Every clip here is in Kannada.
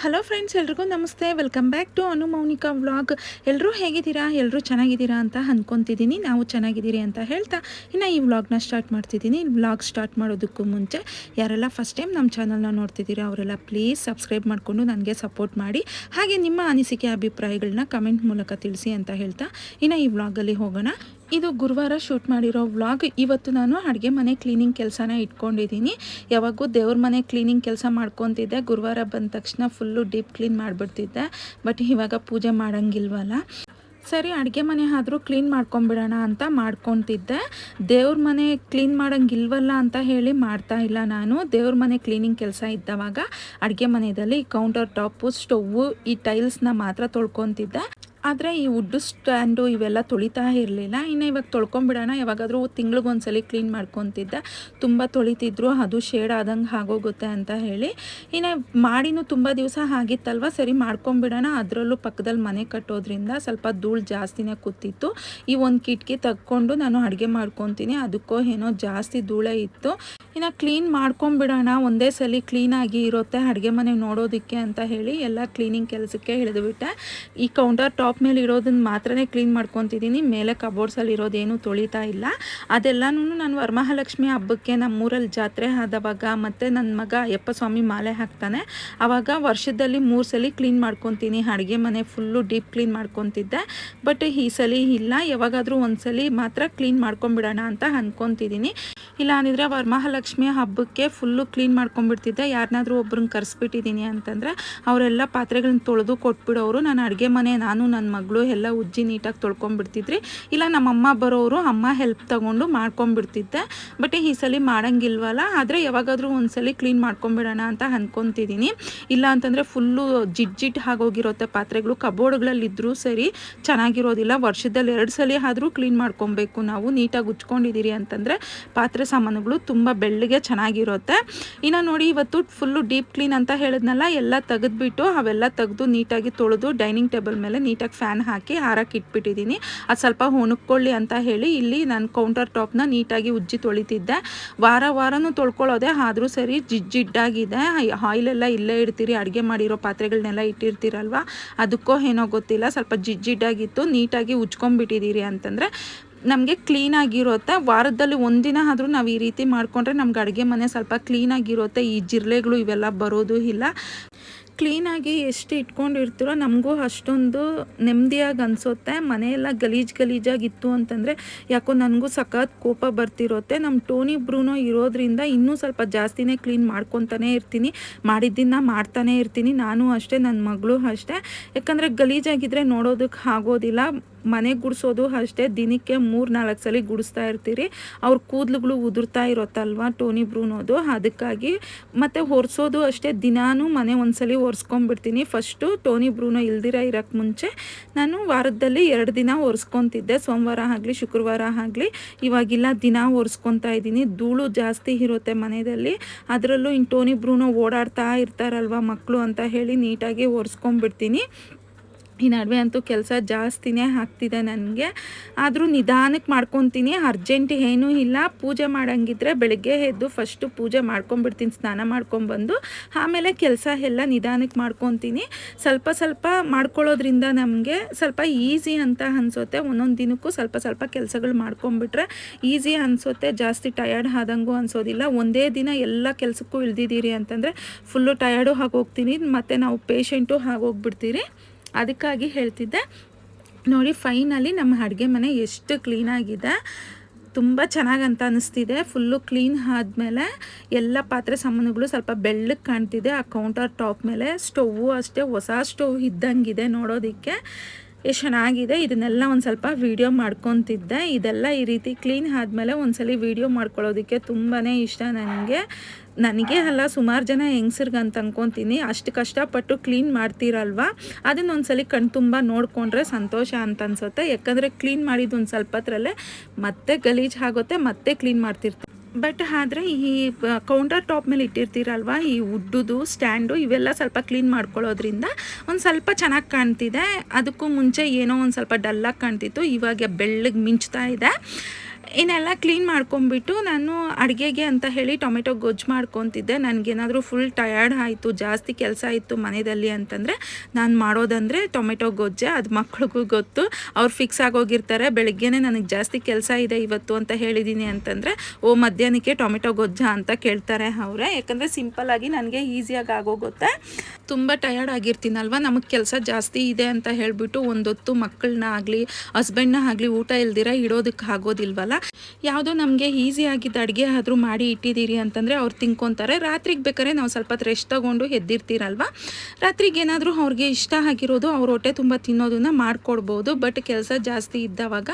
ಹಲೋ ಫ್ರೆಂಡ್ಸ್ ಎಲ್ರಿಗೂ ನಮಸ್ತೆ. Welcome back to Anumounika vlog ಎಲ್ಲರೂ ಹೇಗಿದ್ದೀರಾ? ಎಲ್ಲರೂ ಚೆನ್ನಾಗಿದ್ದೀರಾ ಅಂತ ಅಂದ್ಕೊತಿದ್ದೀನಿ ನಾವು ಚೆನ್ನಾಗಿದ್ದೀರಿ ಅಂತ ಹೇಳ್ತಾ ಇನ್ನು ಈ ವ್ಲಾಗ್ನ ಸ್ಟಾರ್ಟ್ ಮಾಡ್ತಿದ್ದೀನಿ. ವ್ಲಾಗ್ ಸ್ಟಾರ್ಟ್ ಮಾಡೋದಕ್ಕೂ ಮುಂಚೆ ಯಾರೆಲ್ಲ ಫಸ್ಟ್ ಟೈಮ್ ನಮ್ಮ ಚಾನಲ್ನ ನೋಡ್ತಿದ್ದೀರಾ, ಅವರೆಲ್ಲ ಪ್ಲೀಸ್ ಸಬ್ಸ್ಕ್ರೈಬ್ ಮಾಡಿಕೊಂಡು ನನಗೆ ಸಪೋರ್ಟ್ ಮಾಡಿ. ಹಾಗೆ ನಿಮ್ಮ ಅನಿಸಿಕೆ ಅಭಿಪ್ರಾಯಗಳನ್ನ ಕಮೆಂಟ್ ಮೂಲಕ ತಿಳಿಸಿ ಅಂತ ಹೇಳ್ತಾ ಇನ್ನು ಈ ವ್ಲಾಗಲ್ಲಿ ಹೋಗೋಣ. ಇದು ಗುರುವಾರ ಶೂಟ್ ಮಾಡಿರೋ ವ್ಲಾಗ್. ಇವತ್ತು ನಾನು ಅಡುಗೆ ಮನೆ ಕ್ಲೀನಿಂಗ್ ಕೆಲಸನ ಇಟ್ಕೊಂಡಿದ್ದೀನಿ. ಯಾವಾಗೂ ದೇವ್ರ ಮನೆ ಕ್ಲೀನಿಂಗ್ ಕೆಲಸ ಮಾಡ್ಕೊತಿದ್ದೆ. ಗುರುವಾರ ಬಂದ ತಕ್ಷಣ ಫುಲ್ಲು ಡೀಪ್ ಕ್ಲೀನ್ ಮಾಡಿಬಿಡ್ತಿದ್ದೆ. ಬಟ್ ಇವಾಗ ಪೂಜೆ ಮಾಡೋಂಗಿಲ್ವಲ್ಲ. ಸರಿ, ಅಡುಗೆ ಮನೆ ಆದರೂ ಕ್ಲೀನ್ ಮಾಡ್ಕೊಂಬಿಡೋಣ ಅಂತ ಮಾಡ್ಕೊತಿದ್ದೆ. ದೇವ್ರ ಮನೆ ಕ್ಲೀನ್ ಮಾಡೋಂಗಿಲ್ವಲ್ಲ ಅಂತ ಹೇಳಿ ಮಾಡ್ತಾ ಇಲ್ಲ ನಾನು. ದೇವ್ರ ಮನೆ ಕ್ಲೀನಿಂಗ್ ಕೆಲಸ ಇದ್ದವಾಗ ಅಡುಗೆ ಮನೆಯಲ್ಲಿ ಕೌಂಟರ್ ಟಾಪು ಸ್ಟೌವು ಈ ಟೈಲ್ಸ್ನ ಮಾತ್ರ ತೊಳ್ಕೊತಿದ್ದೆ. ಆದರೆ ಈ ವುಡ್ಡು ಸ್ಟ್ಯಾಂಡು ಇವೆಲ್ಲ ತೊಳಿತಾ ಇರಲಿಲ್ಲ. ಇನ್ನು ಇವಾಗ ತೊಳ್ಕೊಂಬಿಡೋಣ. ಯಾವಾಗಾದರೂ ತಿಂಗ್ಳಿಗೊಂದ್ಸಲಿ ಕ್ಲೀನ್ ಮಾಡ್ಕೊತಿದ್ದೆ. ತುಂಬ ತೊಳಿತಿದ್ರು. ಅದು ಶೇಡ್ ಆದಂಗೆ ಆಗೋಗುತ್ತೆ ಅಂತ ಹೇಳಿ. ಇನ್ನು ಮಾಡಿನೂ ತುಂಬ ದಿವಸ ಆಗಿತ್ತಲ್ವ? ಸರಿ ಮಾಡ್ಕೊಂಬಿಡೋಣ. ಅದರಲ್ಲೂ ಪಕ್ಕದಲ್ಲಿ ಮನೆ ಕಟ್ಟೋದ್ರಿಂದ ಸ್ವಲ್ಪ ಧೂಳು ಜಾಸ್ತಿನೇ ಕೂತಿತ್ತು. ಈ ಒಂದು ಕಿಟಕಿ ತಕ್ಕೊಂಡು ನಾನು ಅಡುಗೆ ಮಾಡ್ಕೊತೀನಿ. ಅದಕ್ಕೋ ಏನೋ ಜಾಸ್ತಿ ಧೂಳೆ ಇತ್ತು. ಇನ್ನು ಕ್ಲೀನ್ ಮಾಡ್ಕೊಂಬಿಡೋಣ. ಒಂದೇ ಸಲ ಕ್ಲೀನಾಗಿ ಇರುತ್ತೆ. ಅಡುಗೆ ಮನೆ ನೋಡೋದಕ್ಕೆ ಅಂತ ಹೇಳಿ ಎಲ್ಲ ಕ್ಲೀನಿಂಗ್ ಕೆಲಸಕ್ಕೆ ಹಿಡಿದುಬಿಟ್ಟೆ. ಈ ಕೌಂಟರ್ ಟಾಪ್ ಮೇಲೆ ಇರೋದನ್ನ ಮಾತ್ರನೇ ಕ್ಲೀನ್ ಮಾಡ್ಕೊತಿದ್ದೀನಿ. ಮೇಲೆ ಕಬೋರ್ಡ್ಸಲ್ಲಿ ಇರೋದೇನು ತೊಳಿತಾ ಇಲ್ಲ. ಅದೆಲ್ಲನೂ ನಾನು ವರಮಹಾಲಕ್ಷ್ಮಿ ಹಬ್ಬಕ್ಕೆ ನಮ್ಮೂರಲ್ಲಿ ಜಾತ್ರೆ ಆದವಾಗ ಮತ್ತು ನನ್ನ ಮಗ ಅಯ್ಯಪ್ಪ ಸ್ವಾಮಿ ಮಾಲೆ ಹಾಕ್ತಾನೆ. ಆವಾಗ ವರ್ಷದಲ್ಲಿ ಮೂರು ಸಲ ಕ್ಲೀನ್ ಮಾಡ್ಕೊತೀನಿ. ಅಡುಗೆ ಮನೆ ಫುಲ್ಲು ಡೀಪ್ ಕ್ಲೀನ್ ಮಾಡ್ಕೊತಿದ್ದೆ. ಬಟ್ ಈ ಸಲ ಇಲ್ಲ. ಯಾವಾಗಾದರೂ ಒಂದ್ಸಲಿ ಮಾತ್ರ ಕ್ಲೀನ್ ಮಾಡ್ಕೊಂಬಿಡೋಣ ಅಂತ ಅಂದ್ಕೊತಿದ್ದೀನಿ ಇಲ್ಲ ಅಂದಿದ್ರೆ ವರಮಹಾಲಕ್ಷ್ಮಿ ಹಬ್ಬಕ್ಕೆ ಫುಲ್ಲು ಕ್ಲೀನ್ ಮಾಡ್ಕೊಂಡ್ಬಿಡ್ತಿದ್ದೆ ಯಾರನ್ನಾದ್ರೂ ಒಬ್ರನ್ನ ಕರೆಸ್ಬಿಟ್ಟಿದ್ದೀನಿ ಅಂತಂದರೆ ಅವರೆಲ್ಲ ಪಾತ್ರೆಗಳನ್ನ ತೊಳೆದು ಕೊಟ್ಬಿಡೋರು. ನಾನು ಅಡುಗೆ ಮನೆ ನಾನು ಮಗಳು ಎಲ್ಲ ಉಜ್ಜಿ ನೀಟಾಗಿ ತೊಳ್ಕೊಂಬಿಡ್ತಿದ್ರಿ ಇಲ್ಲ, ನಮ್ಮಮ್ಮ ಬರೋರು ಅಮ್ಮ ಹೆಲ್ಪ್ ತಗೊಂಡು ಮಾಡ್ಕೊಂಬಿಡ್ತಿದ್ದೆ ಬಟ್ ಈ ಸಲ ಮಾಡೋಂಗಿಲ್ವಲ್ಲ? ಆದರೆ ಯಾವಾಗಾದರೂ ಒಂದ್ಸಲಿ ಕ್ಲೀನ್ ಮಾಡ್ಕೊಂಬಿಡೋಣ ಅಂತ ಅಂದ್ಕೊತಿದ್ದೀನಿ ಇಲ್ಲ ಅಂತಂದರೆ ಫುಲ್ಲು ಜಿಡ್ ಜಿಡ್ ಆಗೋಗಿರುತ್ತೆ ಪಾತ್ರೆಗಳು ಕಬೋರ್ಡ್ಗಳಲ್ಲಿದ್ದರೂ ಸರಿ ಚೆನ್ನಾಗಿರೋದಿಲ್ಲ. ವರ್ಷದಲ್ಲಿ ಎರಡು ಸಲ ಆದರೂ ಕ್ಲೀನ್ ಮಾಡ್ಕೊಬೇಕು. ನಾವು ನೀಟಾಗಿ ಉಜ್ಕೊಂಡಿದ್ದೀರಿ ಅಂತಂದರೆ ಪಾತ್ರೆ ಸಾಮಾನುಗಳು ತುಂಬ ಬೆಳ್ಳಿಗೆ ಚೆನ್ನಾಗಿರುತ್ತೆ. ಇನ್ನು ನೋಡಿ ಇವತ್ತು ಫುಲ್ಲು ಡೀಪ್ ಕ್ಲೀನ್ ಅಂತ ಹೇಳಿದ್ನಲ್ಲ, ಎಲ್ಲ ತೆಗೆದ್ಬಿಟ್ಟು ಅವೆಲ್ಲ ತೆಗೆದು ನೀಟಾಗಿ ತೊಳೆದು ಡೈನಿಂಗ್ ಟೇಬಲ್ ಮೇಲೆ ನೀಟಾಗಿ ಫ್ಯಾನ್ ಹಾಕಿ ಹಾರಕ್ಕೆ ಇಟ್ಬಿಟ್ಟಿದ್ದೀನಿ. ಅದು ಸ್ವಲ್ಪ ಒಣಕ್ಕೊಳ್ಳಿ ಅಂತ ಹೇಳಿ ಇಲ್ಲಿ ನಾನು ಕೌಂಟರ್ ಟಾಪ್ನ ನೀಟಾಗಿ ಉಜ್ಜಿ ತೊಳಿತಿದ್ದೆ. ವಾರ ವಾರನೂ ತೊಳ್ಕೊಳ್ಳೋದೆ, ಆದರೂ ಸರಿ ಜಿಡ್ಜಿಡ್ಡಾಗಿದೆ ಆಯಿಲೆಲ್ಲ ಇಲ್ಲೇ ಇಡ್ತೀರಿ, ಅಡುಗೆ ಮಾಡಿರೋ ಪಾತ್ರೆಗಳನ್ನೆಲ್ಲ ಇಟ್ಟಿರ್ತೀರಲ್ವ? ಅದಕ್ಕೋ ಏನೋ ಗೊತ್ತಿಲ್ಲ, ಸ್ವಲ್ಪ ಜಿಡ್ಜಿಡ್ಡಾಗಿತ್ತು ನೀಟಾಗಿ ಉಜ್ಕೊಂಡ್ಬಿಟ್ಟಿದ್ದೀರಿ ಅಂತಂದರೆ ನಮಗೆ ಕ್ಲೀನಾಗಿರುತ್ತೆ ವಾರದಲ್ಲಿ ಒಂದಿನ ಆದರೂ ನಾವು ಈ ರೀತಿ ಮಾಡಿಕೊಂಡ್ರೆ ನಮ್ಗೆ ಅಡುಗೆ ಮನೆ ಸ್ವಲ್ಪ ಕ್ಲೀನಾಗಿರುತ್ತೆ ಈ ಜಿರಳೆಗಳು ಇವೆಲ್ಲ ಬರೋದು ಇಲ್ಲ. ಕ್ಲೀನಾಗಿ ಎಷ್ಟು ಇಟ್ಕೊಂಡಿರ್ತೀರೋ ನಮಗೂ ಅಷ್ಟೊಂದು ನೆಮ್ಮದಿಯಾಗಿ ಅನಿಸುತ್ತೆ. ಮನೆಯೆಲ್ಲ ಗಲೀಜು ಗಲೀಜಾಗಿತ್ತು ಅಂತಂದರೆ ಯಾಕೋ ನನಗೂ ಸಖತ್ ಕೋಪ ಬರ್ತಿರುತ್ತೆ. ನಮ್ಮ ಟೋನಿ ಬ್ರೂನೋ ಇರೋದ್ರಿಂದ ಇನ್ನೂ ಸ್ವಲ್ಪ ಜಾಸ್ತಿನೇ ಕ್ಲೀನ್ ಮಾಡ್ಕೊತಾನೆ ಇರ್ತೀನಿ. ಮಾಡಿದ್ದನ್ನು ಮಾಡ್ತಾನೆ ಇರ್ತೀನಿ. ನಾನು ಅಷ್ಟೇ, ನನ್ನ ಮಗಳು ಅಷ್ಟೇ. ಯಾಕಂದರೆ ಗಲೀಜಾಗಿದ್ದರೆ ನೋಡೋದಕ್ಕೆ ಆಗೋದಿಲ್ಲ. ಮನೆ ಗುಡಿಸೋದು ಅಷ್ಟೇ, ದಿನಕ್ಕೆ ಮೂರು ನಾಲ್ಕು ಸಲ ಗುಡಿಸ್ತಾ ಇರ್ತೀರಿ. ಅವ್ರ ಕೂದಲುಗಳು ಉದುರ್ತಾ ಇರುತ್ತಲ್ವ ಟೋನಿ ಬ್ರೂನೋದು? ಅದಕ್ಕಾಗಿ ಮತ್ತು ಒರೆಸೋದು ಅಷ್ಟೇ, ದಿನಾನು ಮನೆ ಒಂದ್ಸಲಿ ಒರೆಸ್ಕೊಂಡ್ಬಿಡ್ತೀನಿ. ಫಸ್ಟು ಟೋನಿ ಬ್ರೂನೋ ಇಲ್ದಿರ ಇರೋಕ್ಕೆ ಮುಂಚೆ ನಾನು ವಾರದಲ್ಲಿ ಎರಡು ದಿನ ಒರೆಸ್ಕೊತಿದ್ದೆ. ಸೋಮವಾರ ಆಗಲಿ, ಶುಕ್ರವಾರ ಆಗಲಿ, ಇವಾಗಿಲ್ಲ ದಿನ ಒರೆಸ್ಕೊತಾ ಇದ್ದೀನಿ. ಧೂಳು ಜಾಸ್ತಿ ಇರುತ್ತೆ ಮನೆಯಲ್ಲಿ ಅದರಲ್ಲೂ ಇನ್ನು ಟೋನಿ ಬ್ರೂನೋ ಓಡಾಡ್ತಾ ಇರ್ತಾರಲ್ವ ಮಕ್ಕಳು ಅಂತ ಹೇಳಿ ನೀಟಾಗಿ ಒರೆಸ್ಕೊಂಡ್ಬಿಡ್ತೀನಿ. ಈ ನಡುವೆ ಅಂತೂ ಕೆಲಸ ಜಾಸ್ತಿನೇ ಆಗ್ತಿದೆ ನನಗೆ. ಆದರೂ ನಿಧಾನಕ್ಕೆ ಮಾಡ್ಕೊತೀನಿ, ಅರ್ಜೆಂಟ್ ಏನೂ ಇಲ್ಲ. ಪೂಜೆ ಮಾಡೋಂಗಿದ್ರೆ ಬೆಳಗ್ಗೆ ಎದ್ದು ಫಸ್ಟು ಪೂಜೆ ಮಾಡ್ಕೊಂಬಿಡ್ತೀನಿ ಸ್ನಾನ ಮಾಡ್ಕೊಂಬಂದು ಆಮೇಲೆ ಕೆಲಸ ಎಲ್ಲ ನಿಧಾನಕ್ಕೆ ಮಾಡ್ಕೊತೀನಿ. ಸ್ವಲ್ಪ ಸ್ವಲ್ಪ ಮಾಡ್ಕೊಳ್ಳೋದ್ರಿಂದ ನಮಗೆ ಸ್ವಲ್ಪ ಈಸಿ ಅಂತ ಅನಿಸುತ್ತೆ. ಒಂದೊಂದು ದಿನಕ್ಕೂ ಸ್ವಲ್ಪ ಸ್ವಲ್ಪ ಕೆಲಸಗಳು ಮಾಡ್ಕೊಂಬಿಟ್ರೆ ಈಸಿ ಅನಿಸುತ್ತೆ. ಜಾಸ್ತಿ ಟಯರ್ಡ್ ಆದಂಗೂ ಅನಿಸೋದಿಲ್ಲ. ಒಂದೇ ದಿನ ಎಲ್ಲ ಕೆಲಸಕ್ಕೂ ಇಳ್ದಿದ್ದೀರಿ ಅಂತಂದರೆ ಫುಲ್ಲು ಟಯರ್ಡು ಆಗೋಗ್ತೀನಿ ಮತ್ತು ನಾವು ಪೇಷೆಂಟು ಆಗೋಗ್ಬಿಡ್ತೀರಿ ಅದಕ್ಕಾಗಿ ಹೇಳ್ತಿದ್ದೆ. ನೋಡಿ ಫೈನಲಿ ನಮ್ಮ ಅಡುಗೆ ಮನೆ ಎಷ್ಟು ಕ್ಲೀನಾಗಿದೆ ತುಂಬ ಚೆನ್ನಾಗಂತ ಅನ್ನಿಸ್ತಿದೆ ಫುಲ್ಲು ಕ್ಲೀನ್ ಆದಮೇಲೆ ಎಲ್ಲ ಪಾತ್ರೆ ಸಾಮಾನುಗಳು ಸ್ವಲ್ಪ ಬೆಳ್ಳಗೆ ಕಾಣ್ತಿದೆ. ಆ ಕೌಂಟರ್ ಟಾಪ್ ಮೇಲೆ ಸ್ಟೌವು ಅಷ್ಟೇ, ಹೊಸ ಸ್ಟೌವ್ ಇದ್ದಂಗಿದೆ ನೋಡೋದಕ್ಕೆ. ಎಷ್ಟು ಚೆನ್ನಾಗಿದೆ. ಇದನ್ನೆಲ್ಲ ಒಂದು ಸ್ವಲ್ಪ ವೀಡಿಯೋ ಮಾಡ್ಕೊತಿದ್ದೆ. ಇದೆಲ್ಲ ಈ ರೀತಿ ಕ್ಲೀನ್ ಆದಮೇಲೆ ಒಂದ್ಸಲಿ ವೀಡಿಯೋ ಮಾಡ್ಕೊಳ್ಳೋದಕ್ಕೆ ತುಂಬಾ ಇಷ್ಟ ನನಗೆ ನನಗೆ ಅಲ್ಲ, ಸುಮಾರು ಜನ ಹೆಂಗಸ್ರಿಗೆ ಅಂತ ಅನ್ಕೊತೀನಿ. ಅಷ್ಟು ಕಷ್ಟಪಟ್ಟು ಕ್ಲೀನ್ ಮಾಡ್ತೀರಲ್ವ? ಅದನ್ನ ಸಲ ಕಣ್ ತುಂಬ ನೋಡಿಕೊಂಡ್ರೆ ಸಂತೋಷ ಅಂತ ಅನ್ಸುತ್ತೆ. ಯಾಕಂದರೆ ಕ್ಲೀನ್ ಮಾಡಿದ್ದು ಒಂದು ಸ್ವಲ್ಪ ಹತ್ರಲ್ಲೇ ಮತ್ತೆ ಗಲೀಜು ಆಗುತ್ತೆ, ಮತ್ತೆ ಕ್ಲೀನ್ ಮಾಡ್ತಿರ್ತಾರೆ. ಬಟ್ ಆದರೆ ಈ ಕೌಂಟರ್ ಟಾಪ್ ಮೇಲೆ ಇಟ್ಟಿರ್ತೀರಲ್ವ, ಈ ಉಡ್ಡುದು ಸ್ಟ್ಯಾಂಡು ಇವೆಲ್ಲ ಸ್ವಲ್ಪ ಕ್ಲೀನ್ ಮಾಡ್ಕೊಳ್ಳೋದ್ರಿಂದ ಒಂದು ಸ್ವಲ್ಪ ಚೆನ್ನಾಗಿ ಕಾಣ್ತಿದೆ. ಅದಕ್ಕೂ ಮುಂಚೆ ಏನೋ ಒಂದು ಸ್ವಲ್ಪ ಡಲ್ಲಾಗಿ ಕಾಣ್ತಿತ್ತು. ಇವಾಗ ಬೆಳ್ಳಗೆ ಮಿಂಚ್ತಾ ಇದೆ. ಇನ್ನೆಲ್ಲ ಕ್ಲೀನ್ ಮಾಡ್ಕೊಂಬಿಟ್ಟು ನಾನು ಅಡುಗೆಗೆ ಅಂತ ಹೇಳಿ ಟೊಮೆಟೊ ಗೊಜ್ಜು ಮಾಡ್ಕೊತಿದ್ದೆ. ನನಗೇನಾದರೂ ಫುಲ್ ಟಯರ್ಡ್ ಆಯಿತು, ಜಾಸ್ತಿ ಕೆಲಸ ಇತ್ತು ಮನೆಯಲ್ಲಿ ಅಂತಂದರೆ ನಾನು ಮಾಡೋದಂದರೆ ಟೊಮೆಟೊ ಗೊಜ್ಜೆ, ಅದು ಮಕ್ಳಿಗೂ ಗೊತ್ತು. ಅವ್ರು ಫಿಕ್ಸ್ ಆಗೋಗಿರ್ತಾರೆ, ಬೆಳಗ್ಗೆನೇ ನನಗೆ ಜಾಸ್ತಿ ಕೆಲಸ ಇದೆ ಇವತ್ತು ಅಂತ ಹೇಳಿದ್ದೀನಿ ಅಂತಂದರೆ, ಓ ಮಧ್ಯಾಹ್ನಕ್ಕೆ ಟೊಮೆಟೊ ಗೊಜ್ಜ ಅಂತ ಕೇಳ್ತಾರೆ ಅವರೇ. ಯಾಕಂದರೆ ಸಿಂಪಲ್ಲಾಗಿ ನನಗೆ ಈಸಿಯಾಗಿ ಆಗೋಗುತ್ತೆ. ತುಂಬ ಟಯರ್ಡ್ ಆಗಿರ್ತೀನಲ್ವ, ನಮಗೆ ಕೆಲಸ ಜಾಸ್ತಿ ಇದೆ ಅಂತ ಹೇಳಿಬಿಟ್ಟು ಒಂದೊತ್ತು ಮಕ್ಕಳನ್ನ ಆಗಲಿ ಹಸ್ಬೆಂಡ್ನ ಆಗಲಿ ಊಟ ಇಲ್ದಿರ ಇಡೋದಕ್ಕೆ ಆಗೋದಿಲ್ವಲ್ಲ? ಯಾವುದೋ ನಮಗೆ ಈಸಿ ಆಗಿದ್ದ ಅಡುಗೆ ಆದರೂ ಮಾಡಿ ಇಟ್ಟಿದ್ದೀರಿ ಅಂತಂದರೆ ಅವ್ರು ತಿನ್ಕೊತಾರೆ. ರಾತ್ರಿಗೆ ಬೇಕಾದ್ರೆ ನಾವು ಸ್ವಲ್ಪ ರೆಸ್ಟ್ ತೊಗೊಂಡು ಎದ್ದಿರ್ತೀರಲ್ವ? ರಾತ್ರಿಗೆ ಏನಾದರೂ ಅವ್ರಿಗೆ ಇಷ್ಟ ಆಗಿರೋದು ಅವ್ರ ಹೊಟ್ಟೆ ತುಂಬ ತಿನ್ನೋದನ್ನ ಮಾಡಿಕೊಡ್ಬೋದು. ಬಟ್ ಕೆಲಸ ಜಾಸ್ತಿ ಇದ್ದವಾಗ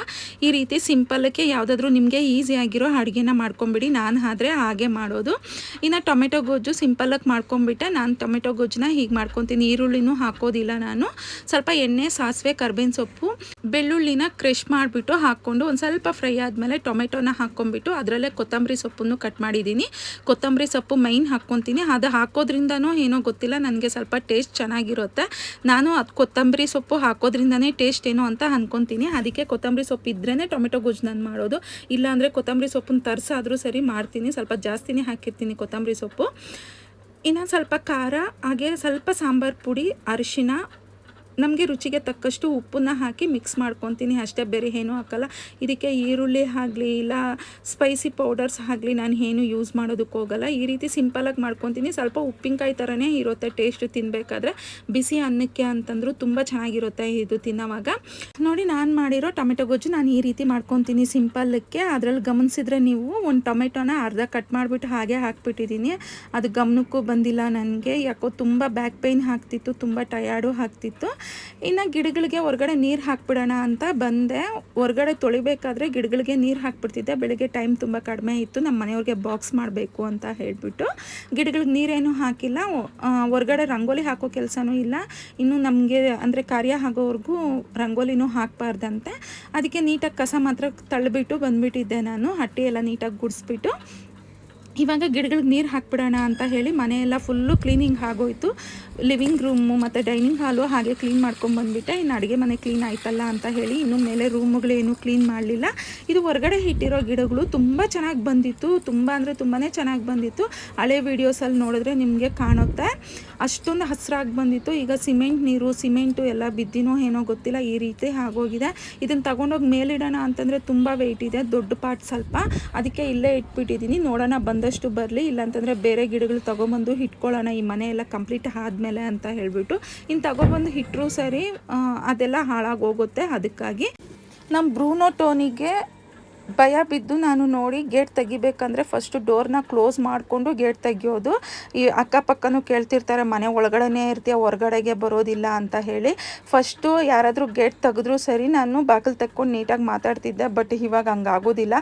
ಈ ರೀತಿ ಸಿಂಪಲ್ಗೆ ಯಾವುದಾದ್ರೂ ನಿಮಗೆ ಈಸಿ ಆಗಿರೋ ಅಡುಗೆನ ಮಾಡ್ಕೊಂಬಿಡಿ. ನಾನು ಆದರೆ ಹಾಗೆ ಮಾಡೋದು. ಇನ್ನು ಟೊಮೆಟೊ ಗೊಜ್ಜು ಸಿಂಪಲ್ಲಾಗಿ ಮಾಡ್ಕೊಂಬಿಟ್ಟೆ. ನಾನು ಟೊಮೆಟೊ ಗೊಜ್ಜನ್ನ ಹೀಗೆ ಮಾಡ್ಕೊತೀನಿ. ಈರುಳ್ಳಿನೂ ಹಾಕೋದಿಲ್ಲ ನಾನು. ಸ್ವಲ್ಪ ಎಣ್ಣೆ, ಸಾಸಿವೆ, ಕರ್ಬೇವಿನ ಸೊಪ್ಪು, ಬೆಳ್ಳುಳ್ಳಿನ ಕ್ರಷ್ ಮಾಡಿಬಿಟ್ಟು ಹಾಕ್ಕೊಂಡು ಒಂದು ಸ್ವಲ್ಪ ಫ್ರೈ ಆದಮೇಲೆ ಟೊಮೆಟೊನ ಹಾಕ್ಕೊಂಬಿಟ್ಟು ಅದರಲ್ಲೇ ಕೊತ್ತಂಬರಿ ಸೊಪ್ಪನ್ನು ಕಟ್ ಮಾಡಿದ್ದೀನಿ. ಕೊತ್ತಂಬರಿ ಸೊಪ್ಪು ಮೈನ್ ಹಾಕ್ಕೊತೀನಿ. ಅದು ಹಾಕೋದ್ರಿಂದನೂ ಏನೋ ಗೊತ್ತಿಲ್ಲ. ನನಗೆ ಸ್ವಲ್ಪ ಟೇಸ್ಟ್ ಚೆನ್ನಾಗಿರುತ್ತೆ. ನಾನು ಅದು ಕೊತ್ತಂಬರಿ ಸೊಪ್ಪು ಹಾಕೋದ್ರಿಂದನೇ ಟೇಸ್ಟ್ ಏನೋ ಅಂತ ಅಂದ್ಕೊತೀನಿ ಅದಕ್ಕೆ ಕೊತ್ತಂಬರಿ ಸೊಪ್ಪು ಇದ್ರೇ ಟೊಮೆಟೊ ಗೊಜ್ಜು ನಾನು ಮಾಡೋದು. ಇಲ್ಲಾಂದರೆ ಕೊತ್ತಂಬರಿ ಸೊಪ್ಪನ್ನು ತರಿಸಾದರೂ ಸರಿ ಮಾಡ್ತೀನಿ. ಸ್ವಲ್ಪ ಜಾಸ್ತಿನೇ ಹಾಕಿರ್ತೀನಿ ಕೊತ್ತಂಬರಿ ಸೊಪ್ಪು. ಇನ್ನೊಂದು ಸ್ವಲ್ಪ ಖಾರ, ಹಾಗೆ ಸ್ವಲ್ಪ ಸಾಂಬಾರು ಪುಡಿ, ಅರಿಶಿನ ನಮಗೆ ರುಚಿಗೆ ತಕ್ಕಷ್ಟು ಉಪ್ಪನ್ನ ಹಾಕಿ ಮಿಕ್ಸ್ ಮಾಡ್ಕೊತೀನಿ. ಅಷ್ಟೇ ಬೇರೆ ಏನೂ ಹಾಕಲ್ಲ. ಇದಕ್ಕೆ ಈರುಳ್ಳಿ ಆಗಲಿ ಇಲ್ಲ ಸ್ಪೈಸಿ ಪೌಡರ್ಸ್ ಆಗಲಿ ನಾನು ಏನು ಯೂಸ್ ಮಾಡೋದಕ್ಕೆ ಹೋಗಲ್ಲ. ಈ ರೀತಿ ಸಿಂಪಲಾಗಿ ಮಾಡ್ಕೊತೀನಿ. ಸ್ವಲ್ಪ ಉಪ್ಪಿನಕಾಯಿ ಥರನೇ ಇರುತ್ತೆ ಟೇಸ್ಟ್ ತಿನ್ನಬೇಕಾದ್ರೆ ಬಿಸಿ ಅನ್ನಕ್ಕೆ ಅಂತಂದರೂ ತುಂಬ ಚೆನ್ನಾಗಿರುತ್ತೆ ಇದು ತಿನ್ನೋವಾಗ. ನೋಡಿ, ನಾನು ಮಾಡಿರೋ ಟೊಮೆಟೊ ಗೊಜ್ಜು ನಾನು ಈ ರೀತಿ ಮಾಡ್ಕೊತೀನಿ ಸಿಂಪಲ್ಲಕ್ಕೆ ಅದರಲ್ಲಿ ಗಮನಿಸಿದ್ರೆ ನೀವು ಒಂದು ಟೊಮೆಟೊನ ಅರ್ಧ ಕಟ್ ಮಾಡಿಬಿಟ್ಟು ಹಾಗೆ ಹಾಕ್ಬಿಟ್ಟಿದ್ದೀನಿ. ಅದು ಗಮನಕ್ಕೂ ಬಂದಿಲ್ಲ ನನಗೆ. ಯಾಕೋ ತುಂಬ ಬ್ಯಾಕ್ ಪೇಯ್ನ್ ಹಾಕ್ತಿತ್ತು ತುಂಬ ಟಯರ್ಡು ಆಗ್ತಿತ್ತು. ಇನ್ನು ಗಿಡಗಳಿಗೆ ಹೊರಗಡೆ ನೀರು ಹಾಕ್ಬಿಡೋಣ ಅಂತ ಬಂದೆ. ಹೊರಗಡೆ ತೊಳಿಬೇಕಾದ್ರೆ ಗಿಡಗಳಿಗೆ ನೀರು ಹಾಕ್ಬಿಡ್ತಿದ್ದೆ. ಬೆಳಗ್ಗೆ ಟೈಮ್ ತುಂಬ ಕಡಿಮೆ ಇತ್ತು. ನಮ್ಮ ಮನೆಯವ್ರಿಗೆ ಬಾಕ್ಸ್ ಮಾಡಬೇಕು ಅಂತ ಹೇಳಿಬಿಟ್ಟು ಗಿಡಗಳಿಗೆ ನೀರೇನು ಹಾಕಿಲ್ಲ. ಹೊರಗಡೆ ರಂಗೋಲಿ ಹಾಕೋ ಕೆಲಸನೂ ಇಲ್ಲ. ಇನ್ನು ನಮಗೆ ಅಂದರೆ ಕಾರ್ಯ ಆಗೋವರೆಗೂ ರಂಗೋಲಿನೂ ಹಾಕಬಾರ್ದಂತೆ. ಅದಕ್ಕೆ ನೀಟಾಗಿ ಕಸ ಮಾತ್ರ ತಳ್ಳಿಬಿಟ್ಟು ಬಂದುಬಿಟ್ಟಿದ್ದೆ ನಾನು. ಹಟ್ಟಿ ಎಲ್ಲ ನೀಟಾಗಿ ಗುಡಿಸ್ಬಿಟ್ಟು ಇವಾಗ ಗಿಡಗಳಿಗೆ ನೀರು ಹಾಕ್ಬಿಡೋಣ ಅಂತ ಹೇಳಿ ಮನೆಯೆಲ್ಲ ಫುಲ್ಲು ಕ್ಲೀನಿಂಗ್ ಆಗೋಯ್ತು. ಲಿವಿಂಗ್ ರೂಮು ಮತ್ತು ಡೈನಿಂಗ್ ಹಾಲು ಹಾಗೆ ಕ್ಲೀನ್ ಮಾಡ್ಕೊಂಬಂದ್ಬಿಟ್ಟೆ ಇನ್ನು ಅಡುಗೆ ಮನೆ ಕ್ಲೀನ್ ಆಯ್ತಲ್ಲ ಅಂತ ಹೇಳಿ ಇನ್ನು ಮೇಲೆ ರೂಮುಗಳೇನು ಕ್ಲೀನ್ ಮಾಡಲಿಲ್ಲ. ಇದು ಹೊರಗಡೆ ಇಟ್ಟಿರೋ ಗಿಡಗಳು ತುಂಬ ಚೆನ್ನಾಗಿ ಬಂದಿತ್ತು. ತುಂಬ ಅಂದರೆ ತುಂಬಾ ಚೆನ್ನಾಗಿ ಬಂದಿತ್ತು. ಹಳೆ ವೀಡಿಯೋಸಲ್ಲಿ ನೋಡಿದ್ರೆ ನಿಮಗೆ ಕಾಣುತ್ತೆ. ಅಷ್ಟೊಂದು ಹಸಿರಾಗಿ ಬಂದಿತ್ತು. ಈಗ ಸಿಮೆಂಟ್ ನೀರು, ಸಿಮೆಂಟು ಎಲ್ಲ ಬಿದ್ದಿನೋ ಏನೋ ಗೊತ್ತಿಲ್ಲ. ಈ ರೀತಿ ಆಗೋಗಿದೆ. ಇದನ್ನು ತಗೊಂಡೋಗಿ ಮೇಲಿಡೋಣ ಅಂತಂದರೆ ತುಂಬ ವೆಯ್ಟ್ ಇದೆ. ದೊಡ್ಡ ಪಾಟ್ ಸ್ವಲ್ಪ. ಅದಕ್ಕೆ ಇಲ್ಲೇ ಇಟ್ಬಿಟ್ಟಿದ್ದೀನಿ ನೋಡೋಣ ಬಂದಷ್ಟು ಬರಲಿ, ಇಲ್ಲಾಂತಂದರೆ ಬೇರೆ ಗಿಡಗಳು ತೊಗೊಂಬಂದು ಇಟ್ಕೊಳ್ಳೋಣ ಈ ಮನೆ ಎಲ್ಲ ಕಂಪ್ಲೀಟ್ ಆದಮೇಲೆ ಅಂತ ಹೇಳಿಬಿಟ್ಟು ಇನ್ನು ತಗೊಬಂದು ಇಟ್ಟರೂ ಸರಿ ಅದೆಲ್ಲ ಹಾಳಾಗಿ ಹೋಗುತ್ತೆ. ಅದಕ್ಕಾಗಿ ನಮ್ಮ ಬ್ರೂನೋ ಟೋನಿಗೆ ಭಯ ಬಿದ್ದು ನಾನು ನೋಡಿ ಗೇಟ್ ತೆಗಿಬೇಕಂದ್ರೆ ಫಸ್ಟು ಡೋರ್ನ ಕ್ಲೋಸ್ ಮಾಡಿಕೊಂಡು ಗೇಟ್ ತೆಗಿಯೋದು. ಈ ಅಕ್ಕಪಕ್ಕನೂ ಕೇಳ್ತಿರ್ತಾರೆ, ಮನೆ ಒಳಗಡೆನೇ ಇರ್ತೀಯ, ಹೊರಗಡೆಗೆ ಬರೋದಿಲ್ಲ ಅಂತ ಹೇಳಿ. ಫಸ್ಟು ಯಾರಾದರೂ ಗೇಟ್ ತೆಗೆದ್ರು ಸರಿ, ನಾನು ಬಾಗಿಲು ತೆಕ್ಕೊಂಡು ನೀಟಾಗಿ ಮಾತಾಡ್ತಿದ್ದೆ ಬಟ್ ಇವಾಗ ಹಂಗಾಗೋದಿಲ್ಲ.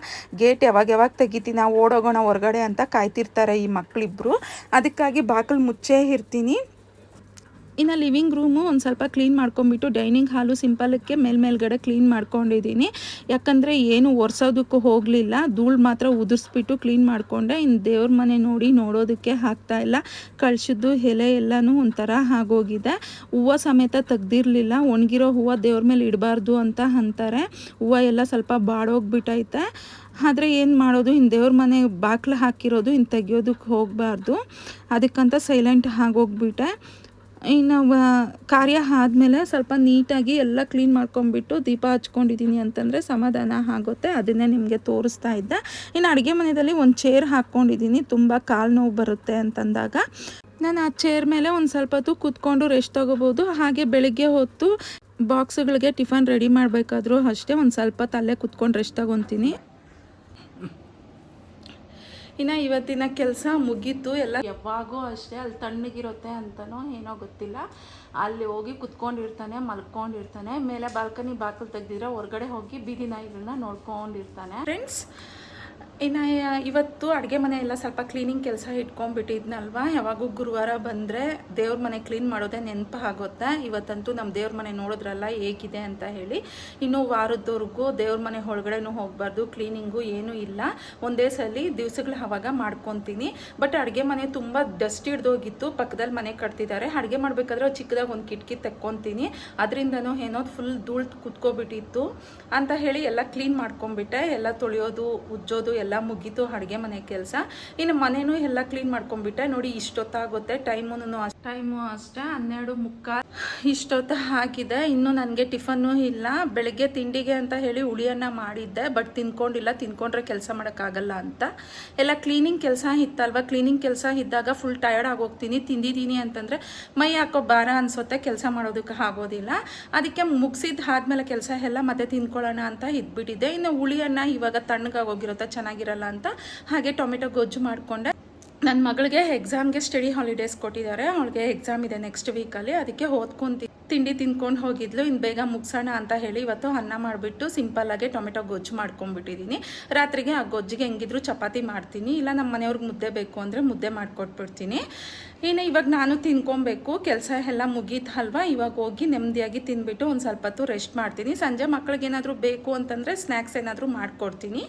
ಗೇಟ್ ಯಾವಾಗ ಯಾವಾಗ ತೆಗಿತೀನಿ ನಾವು ಓಡೋಗೋಣ ಹೊರಗಡೆ ಅಂತ ಕಾಯ್ತಿರ್ತಾರೆ ಈ ಮಕ್ಕಳಿಬ್ರು ಅದಕ್ಕಾಗಿ ಬಾಗಿಲು ಮುಚ್ಚೇ ಇರ್ತೀನಿ. ಇನ್ನು ಲಿವಿಂಗ್ ರೂಮು ಒಂದು ಸ್ವಲ್ಪ ಕ್ಲೀನ್ ಮಾಡ್ಕೊಂಬಿಟ್ಟು ಡೈನಿಂಗ್ ಹಾಲು ಸಿಂಪಲಕ್ಕೆ ಮೇಲ್ಮೇಲ್ಗಡೆ ಕ್ಲೀನ್ ಮಾಡ್ಕೊಂಡಿದ್ದೀನಿ ಯಾಕಂದರೆ ಏನು ಒರೆಸೋದಕ್ಕೂ ಹೋಗಲಿಲ್ಲ. ಧೂಳು ಮಾತ್ರ ಉದುರಿಸ್ಬಿಟ್ಟು ಕ್ಲೀನ್ ಮಾಡಿಕೊಂಡೆ. ಇನ್ನು ದೇವ್ರ ಮನೆ ನೋಡಿ ನೋಡೋದಕ್ಕೆ ಆಗ್ತಾ ಇಲ್ಲ. ಕಳ್ಸಿದ್ದು ಎಲೆ ಎಲ್ಲನೂ ಒಂಥರ ಆಗೋಗಿದೆ. ಹೂವು ಸಮೇತ ತೆಗ್ದಿರಲಿಲ್ಲ. ಒಣಗಿರೋ ಹೂವು ದೇವ್ರ ಮೇಲೆ ಇಡಬಾರ್ದು ಅಂತ ಅಂತಾರೆ. ಹೂವು ಎಲ್ಲ ಸ್ವಲ್ಪ ಬಾಡೋಗ್ಬಿಟ್ಟೈತೆ ಆದರೆ ಏನು ಮಾಡೋದು? ಇನ್ನು ದೇವ್ರ ಮನೆ ಬಾಕ್ಲು ಹಾಕಿರೋದು ಇನ್ನು ತೆಗಿಯೋದಕ್ಕೆ ಹೋಗಬಾರ್ದು. ಅದಕ್ಕಂತ ಸೈಲೆಂಟ್ ಆಗೋಗ್ಬಿಟ್ಟೆ. ಇನ್ನು ಕಾರ್ಯ ಆದಮೇಲೆ ಸ್ವಲ್ಪ ನೀಟಾಗಿ ಎಲ್ಲ ಕ್ಲೀನ್ ಮಾಡ್ಕೊಂಡ್ಬಿಟ್ಟು ದೀಪ ಹಚ್ಕೊಂಡಿದ್ದೀನಿ ಅಂತಂದರೆ ಸಮಾಧಾನ ಆಗುತ್ತೆ. ಅದನ್ನೇ ನಿಮಗೆ ತೋರಿಸ್ತಾ ಇದ್ದೆ. ಇನ್ನು, ಅಡುಗೆ ಮನೆಯಲ್ಲಿ ಒಂದು ಚೇರ್ ಹಾಕ್ಕೊಂಡಿದ್ದೀನಿ. ತುಂಬ ಕಾಲು ನೋವು ಬರುತ್ತೆ ಅಂತಂದಾಗ. ನಾನು ಆ ಚೇರ್ ಮೇಲೆ ಒಂದು ಸ್ವಲ್ಪ ಹೊತ್ತು ಕೂತ್ಕೊಂಡು ರೆಸ್ಟ್ ತೊಗೋಬೋದು. ಹಾಗೆ ಬೆಳಿಗ್ಗೆ ಹೊತ್ತು ಬಾಕ್ಸ್ಗಳಿಗೆ ಟಿಫನ್ ರೆಡಿ ಮಾಡಬೇಕಾದ್ರೂ ಅಷ್ಟೇ. ಒಂದು ಸ್ವಲ್ಪ ತಲೆ ಕೂತ್ಕೊಂಡು ರೆಸ್ಟ್ ತಗೊತೀನಿ. ಇನ್ನು ಇವತ್ತಿನ ಕೆಲಸ ಮುಗೀತು ಎಲ್ಲ ಯಾವಾಗೂ ಅಷ್ಟೇ ಅಲ್ಲಿ ತಣ್ಣಗಿರುತ್ತೆ ಅಂತನೋ ಏನೋ ಗೊತ್ತಿಲ್ಲ. ಅಲ್ಲಿ ಹೋಗಿ ಕುತ್ಕೊಂಡಿರ್ತಾನೆ ಮಲ್ಕೊಂಡಿರ್ತಾನೆ ಮೇಲೆ ಬಾಲ್ಕನಿ ಬಾಕಲ್ ತೆಗೆದಿದ್ರೆ ಹೊರಗಡೆ ಹೋಗಿ ಬೀದಿ ನಾಯಿಗಳನ್ನ ನೋಡ್ಕೊಂಡಿರ್ತಾನೆ. ಫ್ರೆಂಡ್ಸ್ ಇನ್ನು ಇವತ್ತು ಅಡುಗೆ ಮನೆ ಎಲ್ಲ ಸ್ವಲ್ಪ ಕ್ಲೀನಿಂಗ್ ಕೆಲಸ ಇಟ್ಕೊಂಡ್ಬಿಟ್ಟಿದ್ನಲ್ವ? ಯಾವಾಗೂ ಗುರುವಾರ ಬಂದರೆ ದೇವ್ರ ಮನೆ ಕ್ಲೀನ್ ಮಾಡೋದೇ ನೆನಪು ಆಗುತ್ತೆ. ಇವತ್ತಂತೂ ನಮ್ಮ ದೇವ್ರ ಮನೆ ನೋಡಿದ್ರಲ್ಲ ಹೇಗಿದೆ ಅಂತ ಹೇಳಿ. ಇನ್ನು ವಾರದವರೆಗೂ ದೇವ್ರ ಮನೆ ಒಳಗಡೆನೂ ಹೋಗಬಾರ್ದು ಕ್ಲೀನಿಂಗು ಏನೂ ಇಲ್ಲ. ಒಂದೇ ಸಲ ದಿವ್ಸಗಳು ಅವಾಗ ಮಾಡ್ಕೊತೀನಿ. ಬಟ್ ಅಡುಗೆ ಮನೆ ತುಂಬ ಡಸ್ಟ್ ಹಿಡ್ದೋಗಿತ್ತು ಪಕ್ಕದಲ್ಲಿ ಮನೆ ಕಟ್ತಿದ್ದಾರೆ ಅಡುಗೆ ಮಾಡಬೇಕಾದ್ರೆ ಚಿಕ್ಕದಾಗಿ ಒಂದು ಕಿಟಕಿ ತಕ್ಕೊತೀನಿ. ಅದರಿಂದನೂ ಏನೋ ಫುಲ್ ಧೂಳು ಕುತ್ಕೊಬಿಟ್ಟಿತ್ತು. ಅಂತ ಹೇಳಿ ಎಲ್ಲ ಕ್ಲೀನ್ ಮಾಡ್ಕೊಂಬಿಟ್ಟೆ ಎಲ್ಲ ತೊಳೆಯೋದು, ಉಜ್ಜೋದು ಎಲ್ಲ ಮುಗೀತು, ಅಡುಗೆ ಮನೆ ಕೆಲಸ. ಇನ್ನು ಮನೆನೂ ಎಲ್ಲ ಕ್ಲೀನ್ ಮಾಡ್ಕೊಂಡ್ಬಿಟ್ಟೆ. ನೋಡಿ ಇಷ್ಟೊತ್ತಾಗುತ್ತೆ. ಟೈಮೂ ಟೈಮು ಅಷ್ಟೆ, ಹನ್ನೆರಡು ಮುಕ್ಕ ಇಷ್ಟೊತ್ತ ಹಾಕಿದೆ ಇನ್ನು ನನಗೆ ಟಿಫನ್ನು ಇಲ್ಲ. ಬೆಳಗ್ಗೆ ತಿಂಡಿಗೆ ಅಂತ ಹೇಳಿ ಹುಳಿಯನ್ನ ಮಾಡಿದ್ದೆ, ಬಟ್ ತಿನ್ಕೊಂಡಿಲ್ಲ. ತಿನ್ಕೊಂಡ್ರೆ ಕೆಲಸ ಮಾಡೋಕ್ಕಾಗಲ್ಲ ಅಂತ. ಎಲ್ಲ ಕ್ಲೀನಿಂಗ್ ಕೆಲಸ ಇತ್ತಲ್ವ? ಕ್ಲೀನಿಂಗ್ ಕೆಲಸ ಇದ್ದಾಗ ಫುಲ್ ಟಯರ್ಡ್ ಆಗೋಗ್ತೀನಿ. ತಿಂದಿದ್ದೀನಿ ಅಂತಂದರೆ ಮೈ ಹಾಕೋ ಭಾರ ಅನ್ಸುತ್ತೆ. ಕೆಲಸ ಮಾಡೋದಕ್ಕೆ ಆಗೋದಿಲ್ಲ. ಅದಕ್ಕೆ ಮುಗಿಸಿದ ಆದಮೇಲೆ ಕೆಲಸ ಎಲ್ಲ ಮತ್ತೆ ತಿನ್ಕೊಳ್ಳೋಣ ಅಂತ ಇದ್ಬಿಟ್ಟಿದ್ದೆ ಇನ್ನು ಹುಳಿಯನ್ನ ಇವಾಗ ತಣ್ಣಗಾಗೋಗಿರುತ್ತೆ. ಚೆನ್ನಾಗಿರಲ್ಲ ಅಂತ. ಹಾಗೆ ಟೊಮೆಟೊ ಗೊಜ್ಜು ಮಾಡಿಕೊಂಡೆ. ನನ್ನ ಮಗಳಿಗೆ ಎಕ್ಸಾಮ್ಗೆ ಸ್ಟಡಿ ಹಾಲಿಡೇಸ್ ಕೊಟ್ಟಿದ್ದಾರೆ. ಅವಳಿಗೆ ಎಕ್ಸಾಮ್ ಇದೆ ನೆಕ್ಸ್ಟ್ ವೀಕಲ್ಲಿ ಅದಕ್ಕೆ ಓದ್ಕೊಂತಿ ತಿಂಡಿ ತಿಂದ್ಕೊಂಡು ಹೋಗಿದ್ಲು. ಇನ್ನು ಬೇಗ ಮುಗಿಸೋಣ ಅಂತ ಹೇಳಿ ಇವತ್ತು ಅನ್ನ ಮಾಡಿಬಿಟ್ಟು ಸಿಂಪಲ್ಲಾಗೆ ಟೊಮೆಟೊ ಗೊಜ್ಜು ಮಾಡ್ಕೊಂಡ್ಬಿಟ್ಟಿದ್ದೀನಿ ರಾತ್ರಿಗೆ ಆ ಗೊಜ್ಜಿಗೆ ಹೆಂಗಿದ್ರು ಚಪಾತಿ ಮಾಡ್ತೀನಿ. ಇಲ್ಲ ನಮ್ಮ ಮನೆಯವ್ರಿಗೆ ಮುದ್ದೆ ಬೇಕು ಅಂದರೆ ಮುದ್ದೆ ಮಾಡಿಕೊಟ್ಬಿಡ್ತೀನಿ. ಇನ್ನು ಇವಾಗ ನಾನು ತಿನ್ಕೊಬೇಕು, ಕೆಲಸ ಎಲ್ಲ ಮುಗೀತಲ್ವ? ಇವಾಗ ಹೋಗಿ ನೆಮ್ಮದಿಯಾಗಿ ತಿಂದ್ಬಿಟ್ಟು ಒಂದು ಸ್ವಲ್ಪ ಹೊತ್ತು ರೆಸ್ಟ್ ಮಾಡ್ತೀನಿ. ಸಂಜೆ ಮಕ್ಕಳಿಗೆ ಏನಾದರೂ ಬೇಕು ಅಂತಂದರೆ ಸ್ನ್ಯಾಕ್ಸ್ ಏನಾದರೂ ಮಾಡಿಕೊಡ್ತೀನಿ.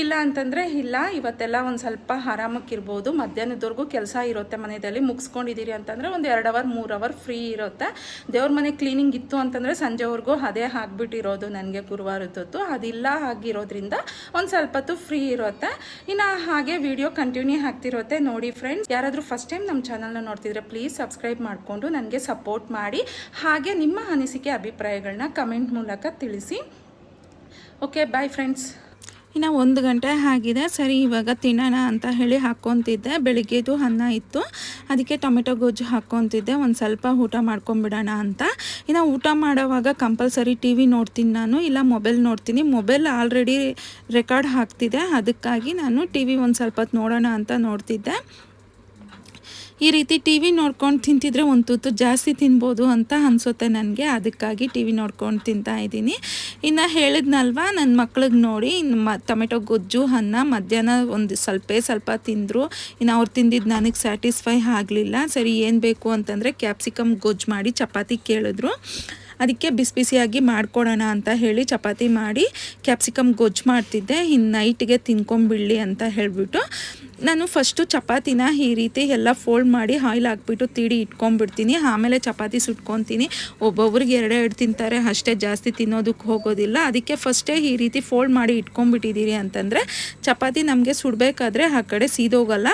ಇಲ್ಲ ಅಂತಂದರೆ ಇಲ್ಲ, ಇವತ್ತೆಲ್ಲ ಒಂದು ಸ್ವಲ್ಪ ಆರಾಮಕ್ಕಿರ್ಬೋದು. ಮಧ್ಯಾಹ್ನದವರೆಗೂ ಕೆಲಸ ಇರುತ್ತೆ ಮನೆಯಲ್ಲಿ ಮುಗಿಸ್ಕೊಂಡಿದ್ದೀರಿ ಅಂತಂದರೆ ಒಂದು ಎರಡು ಅವರ್ ಮೂರು ಅವರ್ ಫ್ರೀ ಇರುತ್ತೆ. ದೇವ್ರ ಮನೆ ಕ್ಲೀನಿಂಗ್ ಇತ್ತು ಅಂತಂದರೆ ಸಂಜೆವರೆಗೂ ಅದೇ ಹಾಕ್ಬಿಟ್ಟಿರೋದು ನನಗೆ ಗುರುವಾರದೊತ್ತು ಅದಿಲ್ಲ ಆಗಿರೋದ್ರಿಂದ ಒಂದು ಸ್ವಲ್ಪ ಹೊತ್ತು ಫ್ರೀ ಇರುತ್ತೆ. ಇನ್ನು ಹಾಗೆ ವಿಡಿಯೋ ಕಂಟಿನ್ಯೂ ಆಗ್ತಿರುತ್ತೆ. ನೋಡಿ ಫ್ರೆಂಡ್ಸ್ ಯಾರಾದರೂ ಫಸ್ಟ್ ಟೈಮ್ ನಮ್ಮ ಚಾನಲ್ನ ನೋಡ್ತಿದ್ರೆ ಪ್ಲೀಸ್ ಸಬ್ಸ್ಕ್ರೈಬ್ ಮಾಡಿಕೊಂಡು ನನಗೆ ಸಪೋರ್ಟ್ ಮಾಡಿ. ಹಾಗೆ ನಿಮ್ಮ ಅನಿಸಿಕೆ ಅಭಿಪ್ರಾಯಗಳನ್ನ ಕಮೆಂಟ್ ಮೂಲಕ ತಿಳಿಸಿ. ಓಕೆ ಬಾಯ್ ಫ್ರೆಂಡ್ಸ್ ಇನ್ನು ಒಂದು ಗಂಟೆ ಆಗಿದೆ. ಸರಿ, ಇವಾಗ ತಿನ್ನೋಣ ಅಂತ ಹೇಳಿ ಹಾಕ್ಕೊತಿದ್ದೆ. ಬೆಳಿಗ್ಗೆದು ಅನ್ನ ಇತ್ತು. ಅದಕ್ಕೆ ಟೊಮೆಟೊ ಗೊಜ್ಜು ಹಾಕ್ಕೊತಿದ್ದೆ. ಒಂದು ಸ್ವಲ್ಪ ಊಟ ಮಾಡ್ಕೊಂಬಿಡೋಣ ಅಂತ. ಇನ್ನು ಊಟ ಮಾಡೋವಾಗ ಕಂಪಲ್ಸರಿ ಟಿ ವಿ ನೋಡ್ತೀನಿ ನಾನು. ಇಲ್ಲ ಮೊಬೈಲ್ ನೋಡ್ತೀನಿ. ಮೊಬೈಲ್ ಆಲ್ರೆಡಿ ರೆಕಾರ್ಡ್ ಹಾಕ್ತಿದೆ ಅದಕ್ಕಾಗಿ ನಾನು ಟಿ ವಿ ಒಂದು ಸ್ವಲ್ಪ ನೋಡೋಣ ಅಂತ ನೋಡ್ತಿದ್ದೆ. ಈ ರೀತಿ ಟಿ ವಿ ನೋಡ್ಕೊಂಡು ತಿಂತಿದ್ರೆ ಒಂದು ತುತ್ತು ಜಾಸ್ತಿ ತಿನ್ಬೋದು ಅಂತ ಅನಿಸುತ್ತೆ ನನಗೆ. ಅದಕ್ಕಾಗಿ ಟಿ ವಿ ನೋಡ್ಕೊಂಡು ತಿಂತಾ ಇದ್ದೀನಿ. ಇನ್ನು ಹೇಳಿದ್ನಲ್ವ ನನ್ನ ಮಕ್ಳಿಗೆ ನೋಡಿ ಇನ್ನು ಮ, ಟೊಮೆಟೊ, ಗೊಜ್ಜು, ಅನ್ನ ಮಧ್ಯಾಹ್ನ ಒಂದು ಸ್ವಲ್ಪೇ ಸ್ವಲ್ಪ ತಿಂದರು. ಇನ್ನು ಅವ್ರು ತಿಂದಿದ್ದು ನನಗೆ ಸ್ಯಾಟಿಸ್ಫೈ ಆಗಲಿಲ್ಲ. ಸರಿ, ಏನು ಬೇಕು ಅಂತಂದರೆ ಕ್ಯಾಪ್ಸಿಕಮ್ ಗೊಜ್ಜು ಮಾಡಿ ಚಪಾತಿ ಕೇಳಿದ್ರು. ಅದಕ್ಕೆ ಬಿಸಿ ಬಿಸಿಯಾಗಿ ಮಾಡ್ಕೊಡೋಣ ಅಂತ ಹೇಳಿ ಚಪಾತಿ ಮಾಡಿ ಕ್ಯಾಪ್ಸಿಕಮ್ ಗೊಜ್ಜು ಮಾಡ್ತಿದ್ದೆ. ಇನ್ನು ನೈಟಿಗೆ ತಿನ್ಕೊಂಬಿಡಲಿ ಅಂತ ಹೇಳಿಬಿಟ್ಟು ನಾನು ಫಸ್ಟು ಚಪಾತಿನ ಈ ರೀತಿ ಎಲ್ಲ ಫೋಲ್ಡ್ ಮಾಡಿ ಆಯಿಲ್ ಹಾಕ್ಬಿಟ್ಟು ತಿಡಿ ಇಟ್ಕೊಂಡ್ಬಿಡ್ತೀನಿ ಆಮೇಲೆ ಚಪಾತಿ ಸುಟ್ಕೊತೀನಿ. ಒಬ್ಬೊಬ್ರಿಗೆ ಎರಡೇ ಎರಡು ತಿಂತಾರೆ. ಅಷ್ಟೇ ಜಾಸ್ತಿ ತಿನ್ನೋದಕ್ಕೆ ಹೋಗೋದಿಲ್ಲ. ಅದಕ್ಕೆ ಫಸ್ಟೇ ಈ ರೀತಿ ಫೋಲ್ಡ್ ಮಾಡಿ ಇಟ್ಕೊಂಡ್ಬಿಟ್ಟಿದ್ದೀರಿ ಅಂತಂದರೆ ಚಪಾತಿ ನಮಗೆ ಸುಡಬೇಕಾದ್ರೆ ಆ ಕಡೆ ಸೀದೋಗಲ್ಲ.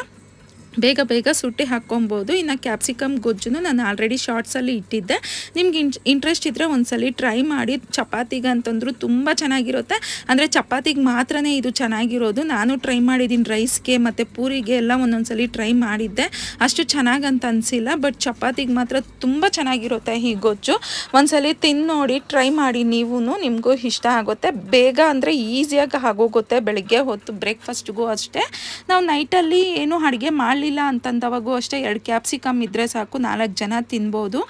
ಬೇಗ ಬೇಗ ಸುಟ್ಟಿ ಹಾಕ್ಕೊಬೋದು. ಇನ್ನು ಕ್ಯಾಪ್ಸಿಕಮ್ ಗೊಜ್ಜುನು ನಾನು ಆಲ್ರೆಡಿ ಶಾರ್ಟ್ಸಲ್ಲಿ ಇಟ್ಟಿದ್ದೆ. ನಿಮ್ಗೆ ಇನ್ ಇಂಟ್ರೆಸ್ಟ್ ಇದ್ದರೆ ಒಂದ್ಸಲಿ ಟ್ರೈ ಮಾಡಿ. ಚಪಾತಿಗೆ ಅಂತಂದ್ರು ತುಂಬ ಚೆನ್ನಾಗಿರುತ್ತೆ. ಅಂದರೆ ಚಪಾತಿಗೆ ಮಾತ್ರನೇ ಇದು ಚೆನ್ನಾಗಿರೋದು. ನಾನು ಟ್ರೈ ಮಾಡಿದ್ದೀನಿ ರೈಸ್ಗೆ ಮತ್ತು ಪೂರಿಗೆ ಎಲ್ಲ ಒಂದೊಂದ್ಸಲಿ ಟ್ರೈ ಮಾಡಿದ್ದೆ. ಅಷ್ಟು ಚೆನ್ನಾಗಂತ ಅನಿಸಿಲ್ಲ. ಬಟ್ ಚಪಾತಿಗೆ ಮಾತ್ರ ತುಂಬ ಚೆನ್ನಾಗಿರುತ್ತೆ ಈ ಗೊಜ್ಜು. ಒಂದ್ಸಲಿ ತಿನ್ ನೋಡಿ ಟ್ರೈ ಮಾಡಿ ನೀವು ನಿಮಗೂ ಇಷ್ಟ ಆಗುತ್ತೆ. ಬೇಗ ಅಂದರೆ ಈಸಿಯಾಗಿ ಆಗೋಗುತ್ತೆ. ಬೆಳಗ್ಗೆ ಹೊತ್ತು ಬ್ರೇಕ್ಫಾಸ್ಟ್ಗೂ ಅಷ್ಟೇ. ನಾವು ನೈಟಲ್ಲಿ ಏನು ಅಡುಗೆ ಮಾಡಲಿಲ್ಲ ಅಂತಂದವಾಗೂ ಅಷ್ಟೇ ಎರಡು ಕ್ಯಾಪ್ಸಿಕಮ್ ಇದ್ದರೆ ಸಾಕು, ನಾಲ್ಕು ಜನ ತಿನ್ಬೋದು.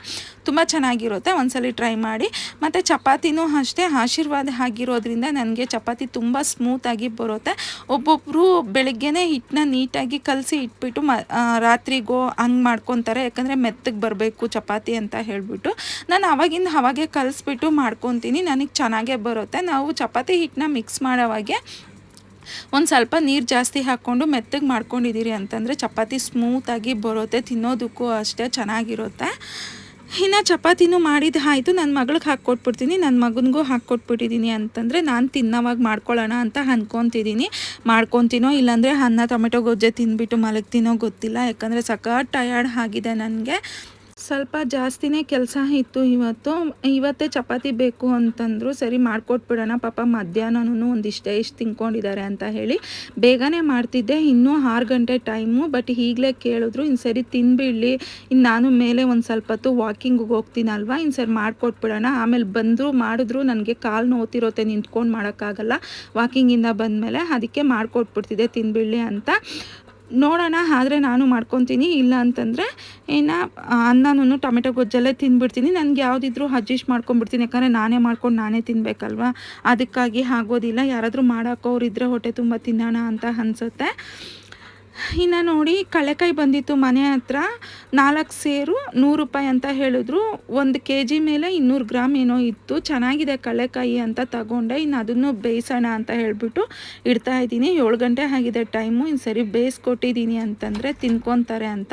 ತುಂಬ ಚೆನ್ನಾಗಿರುತ್ತೆ, ಒಂದ್ಸಲಿ ಟ್ರೈ ಮಾಡಿ. ಮತ್ತು ಚಪಾತಿನೂ ಅಷ್ಟೇ, ಆಶೀರ್ವಾದ ಆಗಿರೋದ್ರಿಂದ ನನಗೆ ಚಪಾತಿ ತುಂಬ ಸ್ಮೂತಾಗಿ ಬರುತ್ತೆ. ಒಬ್ಬೊಬ್ಬರು ಬೆಳಗ್ಗೆನೇ ಹಿಟ್ಟನ್ನ ನೀಟಾಗಿ ಕಲಸಿ ಇಟ್ಬಿಟ್ಟು ಮ ರಾತ್ರಿಗೋ ಹಂಗೆ ಮಾಡ್ಕೊತಾರೆ. ಯಾಕಂದರೆ ಮೆತ್ತಗೆ ಬರಬೇಕು ಚಪಾತಿ ಅಂತ ಹೇಳಿಬಿಟ್ಟು. ನಾನು ಅವಾಗಿಂದ ಅವಾಗೆ ಕಲಿಸ್ಬಿಟ್ಟು ಮಾಡ್ಕೊತೀನಿ, ನನಗೆ ಚೆನ್ನಾಗೇ ಬರುತ್ತೆ. ನಾವು ಚಪಾತಿ ಹಿಟ್ಟನ್ನ ಮಿಕ್ಸ್ ಮಾಡೋವಾಗೆ ಒಂದು ಸ್ವಲ್ಪ ನೀರು ಜಾಸ್ತಿ ಹಾಕ್ಕೊಂಡು ಮೆತ್ತಗೆ ಮಾಡ್ಕೊಂಡಿದ್ದೀರಿ ಅಂತಂದರೆ ಚಪಾತಿ ಸ್ಮೂತಾಗಿ ಬರುತ್ತೆ, ತಿನ್ನೋದಕ್ಕೂ ಅಷ್ಟೇ ಚೆನ್ನಾಗಿರುತ್ತೆ. ಇನ್ನು ಚಪಾತಿನೂ ಮಾಡಿದ್ದು ಆಯಿತು ನನ್ನ ಮಗಳಿಗೆ ಹಾಕ್ಕೊಟ್ಬಿಡ್ತೀನಿ ನನ್ನ ಮಗನಿಗೂ ಹಾಕ್ಕೊಟ್ಬಿಟ್ಟಿದ್ದೀನಿ ಅಂತಂದರೆ ನಾನು ತಿನ್ನೋವಾಗ ಮಾಡ್ಕೊಳ್ಳೋಣ ಅಂತ ಅಂದ್ಕೊತಿದ್ದೀನಿ ಮಾಡ್ಕೊತೀನೋ ಇಲ್ಲಾಂದರೆ ಅನ್ನ, ಟೊಮೆಟೊ, ಗೊಜ್ಜೆ ತಿಂದ್ಬಿಟ್ಟು ಮಲಗ್ತೀನೋ ಗೊತ್ತಿಲ್ಲ, ಯಾಕಂದರೆ ಸಖತ್ ಟಯರ್ಡ್ ಆಗಿದೆ ನನಗೆ. ಸ್ವಲ್ಪ ಜಾಸ್ತಿನೇ ಕೆಲಸ ಇತ್ತು ಇವತ್ತು. ಇವತ್ತೇ ಚಪಾತಿ ಬೇಕು ಅಂತಂದರು ಸರಿ ಮಾಡಿಕೊಟ್ಬಿಡೋಣ, ಪಾಪ ಮಧ್ಯಾಹ್ನನೂ ಒಂದಿಷ್ಟೇ ಇಷ್ಟು ತಿನ್ಕೊಂಡಿದ್ದಾರೆ ಅಂತ ಹೇಳಿ ಬೇಗನೆ ಮಾಡ್ತಿದ್ದೆ. ಇನ್ನೂ ಆರು ಗಂಟೆ ಟೈಮು, ಬಟ್ ಈಗಲೇ ಕೇಳಿದ್ರು ಇನ್ನು ಸರಿ ತಿನ್ಬಿಡಲಿ ಇನ್ನು ನಾನು ಮೇಲೆ ಒಂದು ಸ್ವಲ್ಪ ಹೊತ್ತು ವಾಕಿಂಗಿಗೆ ಹೋಗ್ತೀನಲ್ವ ಇನ್ನು ಸರಿ ಮಾಡಿಕೊಟ್ಬಿಡೋಣ. ಆಮೇಲೆ ಬಂದರೂ, ಮಾಡಿದ್ರು, ನನಗೆ ಕಾಲು ನೋತಿರುತ್ತೆ ನಿಂತ್ಕೊಂಡು ಮಾಡೋಕ್ಕಾಗಲ್ಲ, ವಾಕಿಂಗಿಂದ ಬಂದಮೇಲೆ ಅದಕ್ಕೆ ಮಾಡಿಕೊಟ್ಬಿಡ್ತಿದ್ದೆ, ತಿನ್ಬಿಡಲಿ ಅಂತ. ನೋಡೋಣ, ಆದರೆ ನಾನು ಮಾಡ್ಕೊತೀನಿ, ಇಲ್ಲ ಅಂತಂದರೆ ಇನ್ನು ಅನ್ನನೂ ಟೊಮೆಟೊ ಗೊಜ್ಜಲ್ಲೇ ತಿಂದ್ಬಿಡ್ತೀನಿ. ನನಗೆ ಯಾವುದಿದ್ರೂ ಅಡ್ಜಸ್ಟ್ ಮಾಡ್ಕೊಂಡ್ಬಿಡ್ತೀನಿ. ಯಾಕಂದರೆ ನಾನೇ ಮಾಡ್ಕೊಂಡು ನಾನೇ ತಿನ್ಬೇಕಲ್ವಾ? ಅದಕ್ಕಾಗಿ ಆಗೋದಿಲ್ಲ. ಯಾರಾದರೂ ಮಾಡೋಕೋರಿದ್ರೆ ಹೊಟ್ಟೆ ತುಂಬ ತಿನ್ನೋಣ ಅಂತ ಅನಿಸುತ್ತೆ. ಇನ್ನು ನೋಡಿ ಕಳೆಕಾಯಿ ಬಂದಿತ್ತು ಮನೆ ಹತ್ರ, ನಾಲ್ಕು ಸೇರು ನೂರು ರೂಪಾಯಿ ಅಂತ ಹೇಳಿದ್ರು. ಒಂದು ಕೆ ಜಿ ಮೇಲೆ ಇನ್ನೂರು ಗ್ರಾಮ್ ಏನೋ ಇತ್ತು. ಚೆನ್ನಾಗಿದೆ ಕಳೆಕಾಯಿ ಅಂತ ತಗೊಂಡೆ. ಇನ್ನು ಅದನ್ನು ಬೇಯಿಸೋಣ ಅಂತ ಹೇಳಿಬಿಟ್ಟು ಇಡ್ತಾ ಇದ್ದೀನಿ. ಏಳು ಗಂಟೆ ಆಗಿದೆ ಟೈಮು. ಇನ್ನು ಸರಿ ಬೇಯಿಸ್ಕೊಟ್ಟಿದ್ದೀನಿ ಅಂತಂದರೆ ತಿನ್ಕೊತಾರೆ ಅಂತ.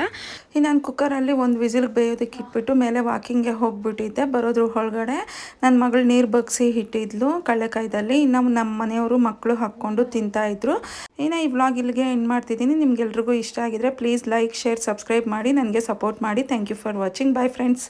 ಇನ್ನು ನಾನು ಕುಕ್ಕರಲ್ಲಿ ಒಂದು ವಿಸಿಲ್ಗೆ ಬೇಯೋದಕ್ಕೆ ಇಟ್ಬಿಟ್ಟು ಮೇಲೆ ವಾಕಿಂಗ್ಗೆ ಹೋಗಿಬಿಟ್ಟಿದ್ದೆ. ಬರೋದ್ರ ಒಳಗಡೆ ನನ್ನ ಮಗಳು ನೀರು ಬಗ್ಸಿ ಇಟ್ಟಿದ್ಲು ಕಳೆಕಾಯಿದಲ್ಲಿ. ಇನ್ನು ನಮ್ಮ ಮನೆಯವರು ಮಕ್ಕಳು ಹಾಕ್ಕೊಂಡು ತಿಂತಾಯಿದ್ರು ಇನ್ನು ಈ ವ್ಲಾಗ್ ಇಲ್ಲಿಗೆ ಎಂಡ್ ಮಾಡ್ತಿದ್ದೀನಿ. ನಿಮ್ಗೆಲ್ರಿಗೂ ಇಷ್ಟ ಆಗಿದ್ರೆ ಪ್ಲೀಸ್ ಲೈಕ್ ಶೇರ್ ಸಬ್ಸ್ಕ್ರೈಬ್ ಮಾಡಿ. ನನಗೆ ಸಪೋರ್ಟ್ ಮಾಡಿ. Thank you for watching bye friends